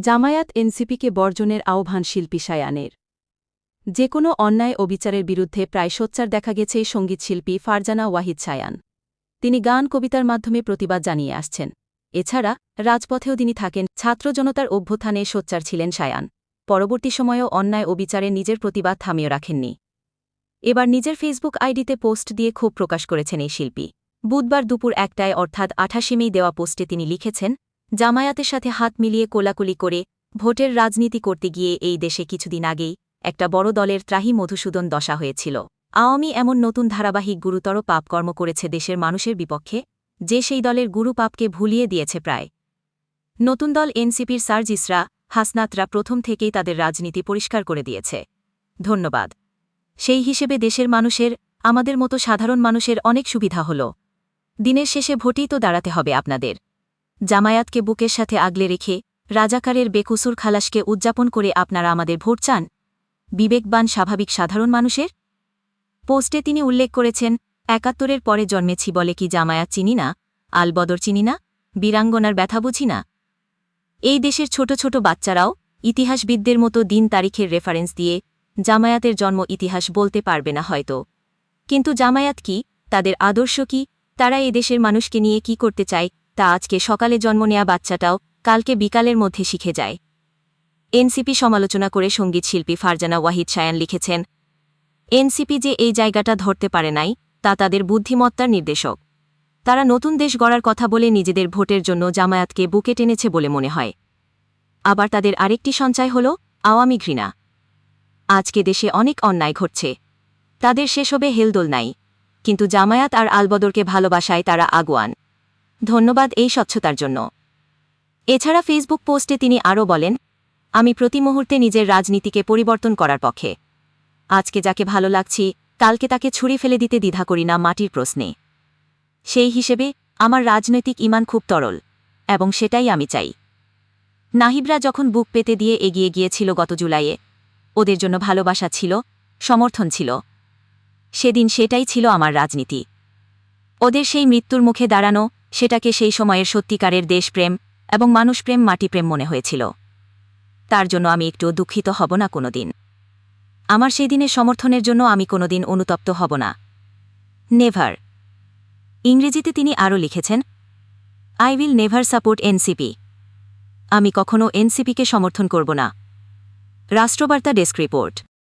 জামায়াত এনসিপিকে বর্জনের আহ্বান শিল্পী সায়ানের। যে কোনো অন্যায় ও বিচারের বিরুদ্ধে প্রায় সোচ্চার দেখা গেছে সঙ্গীতশিল্পী ফারজানা ওয়াহিদ সায়ান। তিনি গান, কবিতার মাধ্যমে প্রতিবাদ জানিয়ে আসছেন। এছাড়া, রাজপথেও তিনি থাকেন, ছাত্র জনতার অভ্যুত্থানে সোচ্চার ছিলেন সায়ান। পরবর্তী সময়েও অন্যায় ও বিচারে নিজের প্রতিবাদ থামিয়ে রাখেননি। এবার নিজের ফেসবুক আইডিতে পোস্ট দিয়ে ক্ষোভ প্রকাশ করেছেন এই শিল্পী। বুধবার দুপুর একটায়, অর্থাৎ আঠাশে দেওয়া পোস্টে তিনি লিখেছেন জামায়াতের সাথে হাত মিলিয়ে কোলাকুলি করে ভোটের রাজনীতি করতে গিয়ে এই দেশে কিছুদিন আগেই একটা বড় দলের ত্রাহি মধুসূদন দশা হয়েছিল। আওয়ামী এমন নতুন ধারাবাহিক গুরুতর পাপকর্ম করেছে দেশের মানুষের বিপক্ষে, যে সেই দলের গুরু পাপকে ভুলিয়ে দিয়েছে প্রায়। নতুন দল এনসিপির সার্জিসরা হাসনাতরা প্রথম থেকেই তাদের রাজনীতি পরিষ্কার করে দিয়েছে। ধন্যবাদ। সেই হিসেবে দেশের মানুষের, আমাদের মতো সাধারণ মানুষের অনেক সুবিধা হল। দিনের শেষে ভোটেই তো দাঁড়াতে হবে আপনাদের। জামায়াতকে বুকের সাথে আগলে রেখে রাজাকারের বেকুসুর খালাসকে উদযাপন করে আপনারা আমাদের ভোট চান? বিবেকবান, স্বাভাবিক, সাধারণ মানুষের? পোস্টে তিনি উল্লেখ করেছেন, একাত্তরের পরে জন্মেছি বলে কি জামায়াত চিনি না? আলবদর চিনি না? বীরাঙ্গনার ব্যথা বুঝি না? এই দেশের ছোট ছোট বাচ্চারাও ইতিহাসবিদদের মতো দিন তারিখের রেফারেন্স দিয়ে জামায়াতের জন্ম ইতিহাস বলতে পারবে না হয়তো। কিন্তু জামায়াত কি, তাদের আদর্শ কি, তারা এদেশের মানুষকে নিয়ে কি করতে চায় তা আজকে সকালে জন্ম নেয়া বাচ্চাটাও কালকে বিকালের মধ্যে শিখে যায়। এনসিপি সমালোচনা করে সংগীত শিল্পী ফারজানা ওয়াহিদ সায়ান লিখেছেন, এনসিপি যে এই জায়গাটা ধরতে পারে নাই, তা তাদের বুদ্ধিমত্তার নির্দেশক। তারা নতুন দেশ গড়ার কথা বলে নিজেদের ভোটের জন্য জামায়াতকে বুকে টেনেছে বলে মনে হয়। আবার তাদের আরেকটি সঞ্চয় হল আওয়ামী ঘৃণা। আজকে দেশে অনেক অন্যায় ঘটছে। তাদের সেসবে হেলদোল নাই। কিন্তু জামায়াত আর আলবদরকে ভালোবাসায় তারা আগুয়ান। ধন্যবাদ এই স্বচ্ছতার জন্য। এছাড়া ফেসবুক পোস্টে তিনি আরও বলেন, আমি প্রতি মুহূর্তে নিজের রাজনীতিকে পরিবর্তন করার পক্ষে। আজকে যাকে ভালো লাগছি, কালকে তাকে ছুঁড়ে ফেলে দিতে দ্বিধা করি না মাটির প্রশ্নে। সেই হিসেবে, আমার রাজনৈতিক ইমান খুব তরল, এবং সেটাই আমি চাই। নাহিবরা যখন বুক পেতে দিয়ে এগিয়ে গিয়েছিল গত জুলাইয়ে, ওদের জন্য ভালোবাসা ছিল, সমর্থন ছিল। সেদিন সেটাই ছিল আমার রাজনীতি। ওদের সেই মৃত্যুর মুখে দাঁড়ানো, সেটাকে সেই সময়ের সত্যিকারের দেশপ্রেম এবং মানুষপ্রেম মাটিপ্রেম মনে হয়েছিল। তার জন্য আমি একটু দুঃখিত হব না কোনোদিন। আমার সেই দিনের সমর্থনের জন্য আমি কোনোদিন অনুতপ্ত হব না। নেভার। ইংরেজিতে তিনি আরও লিখেছেন I will never support NCP আমি কখনও এনসিপিকে সমর্থন করব না। রাষ্ট্রবার্তা ডেস্ক রিপোর্ট।